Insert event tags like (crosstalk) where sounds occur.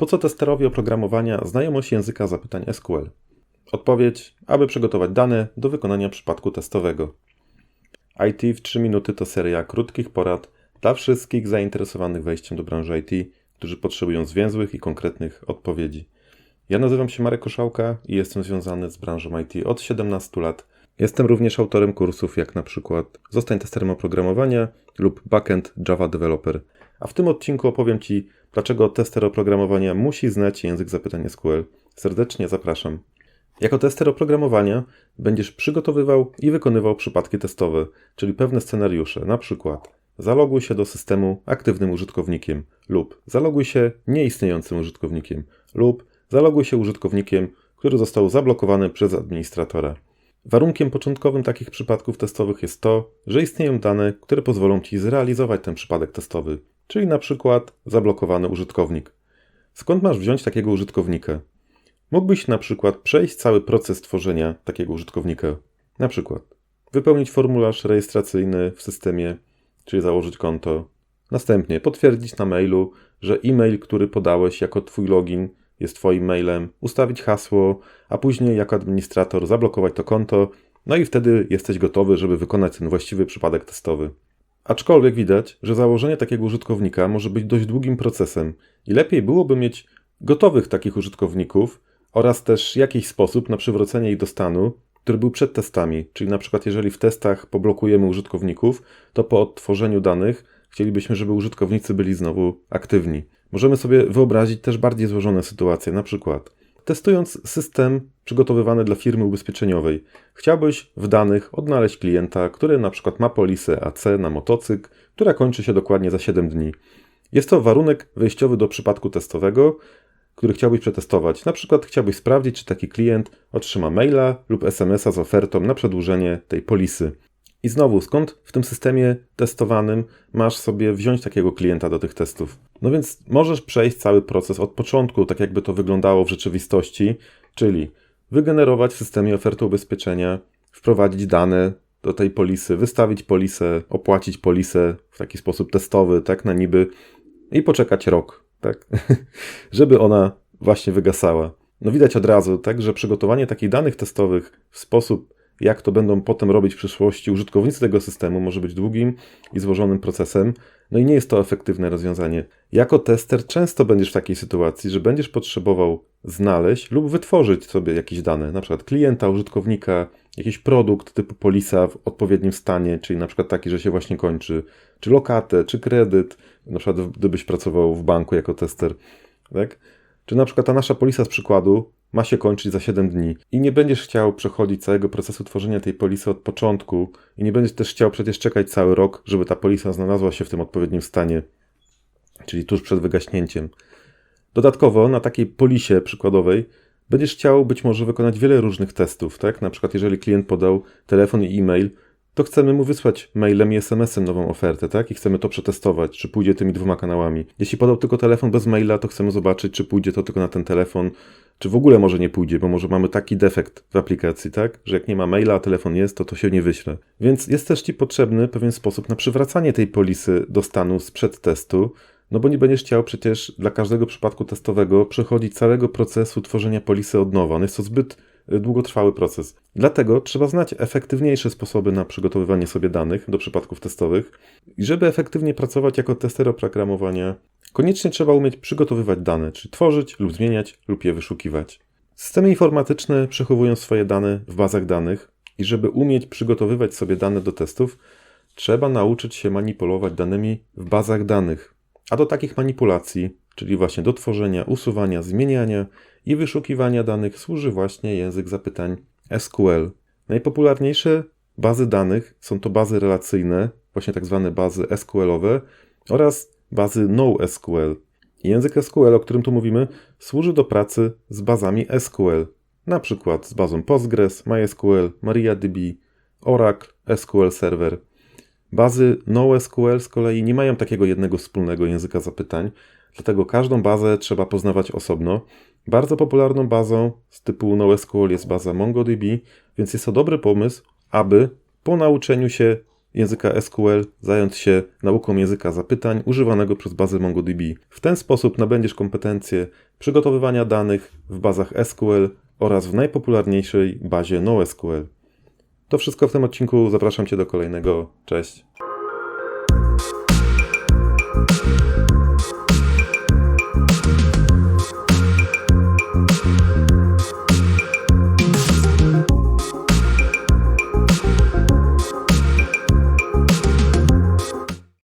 Po co testerowi oprogramowania znajomość języka zapytań SQL? Odpowiedź, aby przygotować dane do wykonania przypadku testowego. IT w 3 minuty to seria krótkich porad dla wszystkich zainteresowanych wejściem do branży IT, którzy potrzebują zwięzłych i konkretnych odpowiedzi. Ja nazywam się Marek Koszałka i jestem związany z branżą IT od 17 lat. Jestem również autorem kursów jak na przykład Zostań testerem oprogramowania lub Backend Java Developer. A w tym odcinku opowiem Ci, dlaczego tester oprogramowania musi znać język zapytań SQL. Serdecznie zapraszam. Jako tester oprogramowania będziesz przygotowywał i wykonywał przypadki testowe, czyli pewne scenariusze, na przykład zaloguj się do systemu aktywnym użytkownikiem lub zaloguj się nieistniejącym użytkownikiem lub zaloguj się użytkownikiem, który został zablokowany przez administratora. Warunkiem początkowym takich przypadków testowych jest to, że istnieją dane, które pozwolą Ci zrealizować ten przypadek testowy, czyli na przykład zablokowany użytkownik. Skąd masz wziąć takiego użytkownika? Mógłbyś na przykład przejść cały proces tworzenia takiego użytkownika. Na przykład wypełnić formularz rejestracyjny w systemie, czyli założyć konto. Następnie potwierdzić na mailu, że e-mail, który podałeś jako Twój login, jest Twoim mailem, ustawić hasło, a później jako administrator zablokować to konto, no i wtedy jesteś gotowy, żeby wykonać ten właściwy przypadek testowy. Aczkolwiek widać, że założenie takiego użytkownika może być dość długim procesem i lepiej byłoby mieć gotowych takich użytkowników oraz też jakiś sposób na przywrócenie ich do stanu, który był przed testami. Czyli na przykład jeżeli w testach poblokujemy użytkowników, to po odtworzeniu danych chcielibyśmy, żeby użytkownicy byli znowu aktywni. Możemy sobie wyobrazić też bardziej złożone sytuacje, na przykład testując system przygotowywany dla firmy ubezpieczeniowej, chciałbyś w danych odnaleźć klienta, który na przykład ma polisę AC na motocykl, która kończy się dokładnie za 7 dni. Jest to warunek wejściowy do przypadku testowego, który chciałbyś przetestować. Na przykład chciałbyś sprawdzić, czy taki klient otrzyma maila lub SMS-a z ofertą na przedłużenie tej polisy. I znowu, skąd w tym systemie testowanym masz sobie wziąć takiego klienta do tych testów? No więc możesz przejść cały proces od początku, tak jakby to wyglądało w rzeczywistości, czyli wygenerować w systemie ofertę ubezpieczenia, wprowadzić dane do tej polisy, wystawić polisę, opłacić polisę w taki sposób testowy, tak na niby i poczekać rok, tak, (laughs) żeby ona właśnie wygasała. No widać od razu, tak, że przygotowanie takich danych testowych w sposób jak to będą potem robić w przyszłości użytkownicy tego systemu, może być długim i złożonym procesem, no i nie jest to efektywne rozwiązanie. Jako tester często będziesz w takiej sytuacji, że będziesz potrzebował znaleźć lub wytworzyć sobie jakieś dane, na przykład klienta, użytkownika, jakiś produkt typu polisa w odpowiednim stanie, czyli na przykład taki, że się właśnie kończy, czy lokatę, czy kredyt, na przykład gdybyś pracował w banku jako tester, tak? Czy na przykład ta nasza polisa z przykładu ma się kończyć za 7 dni i nie będziesz chciał przechodzić całego procesu tworzenia tej polisy od początku i nie będziesz też chciał przecież czekać cały rok, żeby ta polisa znalazła się w tym odpowiednim stanie, czyli tuż przed wygaśnięciem. Dodatkowo na takiej polisie przykładowej będziesz chciał być może wykonać wiele różnych testów, tak? Na przykład jeżeli klient podał telefon i e-mail, to chcemy mu wysłać mailem i SMS-em nową ofertę, tak? I chcemy to przetestować, czy pójdzie tymi dwoma kanałami. Jeśli podał tylko telefon bez maila, to chcemy zobaczyć, czy pójdzie to tylko na ten telefon, czy w ogóle może nie pójdzie, bo może mamy taki defekt w aplikacji, tak? Że jak nie ma maila, a telefon jest, to to się nie wyśle. Więc jest też Ci potrzebny pewien sposób na przywracanie tej polisy do stanu sprzed testu, no bo nie będziesz chciał przecież dla każdego przypadku testowego przechodzić całego procesu tworzenia polisy od nowa. On jest to zbyt długotrwały proces. Dlatego trzeba znać efektywniejsze sposoby na przygotowywanie sobie danych do przypadków testowych. I żeby efektywnie pracować jako tester oprogramowania, koniecznie trzeba umieć przygotowywać dane, czyli tworzyć lub zmieniać lub je wyszukiwać. Systemy informatyczne przechowują swoje dane w bazach danych i żeby umieć przygotowywać sobie dane do testów, trzeba nauczyć się manipulować danymi w bazach danych. A do takich manipulacji, czyli właśnie do tworzenia, usuwania, zmieniania i wyszukiwania danych służy właśnie język zapytań SQL. Najpopularniejsze bazy danych są to bazy relacyjne, właśnie tak zwane bazy SQL-owe oraz bazy NoSQL. Język SQL, o którym tu mówimy, służy do pracy z bazami SQL, na przykład z bazą Postgres, MySQL, MariaDB, Oracle, SQL Server. Bazy NoSQL z kolei nie mają takiego jednego wspólnego języka zapytań, dlatego każdą bazę trzeba poznawać osobno. Bardzo popularną bazą z typu NoSQL jest baza MongoDB, więc jest to dobry pomysł, aby po nauczeniu się języka SQL, zająć się nauką języka zapytań używanego przez bazę MongoDB. W ten sposób nabędziesz kompetencje przygotowywania danych w bazach SQL oraz w najpopularniejszej bazie NoSQL. To wszystko w tym odcinku. Zapraszam Cię do kolejnego. Cześć.